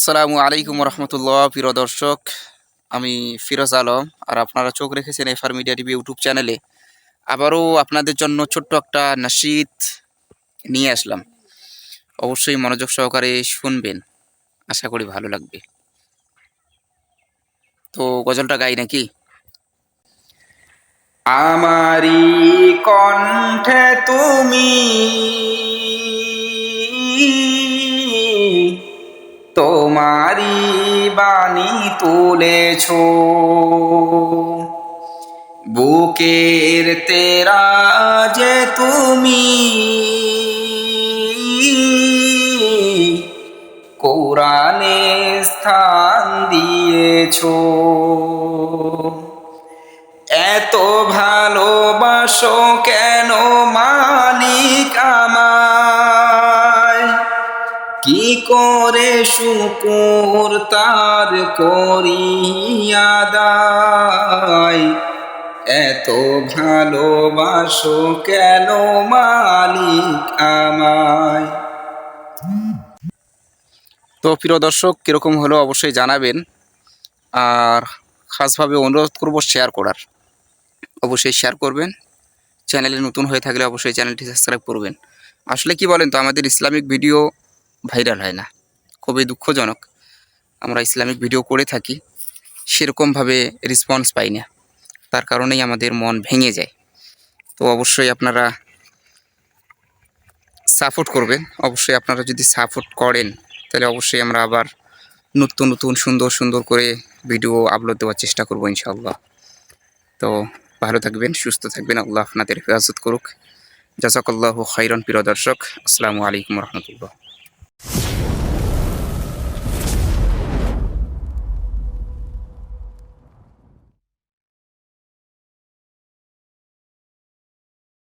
আসসালামু আলাইকুম রহমতুল্লাহ, প্রিয় দর্শক। আমি ফিরোজ আলম, আর আপনারা চোখ রেখেছেন এফআর মিডিয়া টিভি ইউটিউব চ্যানেলে। আবারও আপনাদের জন্য ছোট্ট একটা নাশিদ নিয়ে আসলাম। অবশ্যই মনোযোগ সহকারে শুনবেন। আশা করি ভালো লাগবে। তো গজলটা গাই নাকি? আমারি কণ্ঠে তুমি তোমারি বাণী তুলেছ। বুকের তেরা যে তুমি কোরআনে স্থান দিয়েছ। এত ভালোবাসো কেন কি করে শুকুর তার করিয়াদায় এত ভালোবাসো কেন মালিক আমায়? তো প্রিয় দর্শক, কীরকম হলো অবশ্যই জানাবেন। আর খাসভাবে অনুরোধ করব শেয়ার করার। অবশ্যই শেয়ার করবেন। চ্যানেলে নতুন হয়ে থাকলে অবশ্যই চ্যানেলটি সাবস্ক্রাইব করবেন। আসলে কি বলেন তো, আমাদের ইসলামিক ভিডিও ভাইরাল হয় না। খুবই দুঃখজনক। আমরা ইসলামিক ভিডিও করে থাকি, সেরকমভাবে রেসপন্স পাই না। তার কারণেই আমাদের মন ভেঙে যায়। তো অবশ্যই আপনারা সাপোর্ট করবেন। অবশ্যই আপনারা যদি সাপোর্ট করেন, তাহলে অবশ্যই আমরা আবার নতুন নতুন, সুন্দর সুন্দর করে ভিডিও আপলোড দেওয়ার চেষ্টা করব ইনশাআল্লাহ। তো ভালো থাকবেন, সুস্থ থাকবেন। আল্লাহ আপনাদের হেফাজত করুক। জাজাকাল্লাহ খৈরন প্রিয় দর্শক। আসসালামু আলাইকুম রহমতুল্লাহ।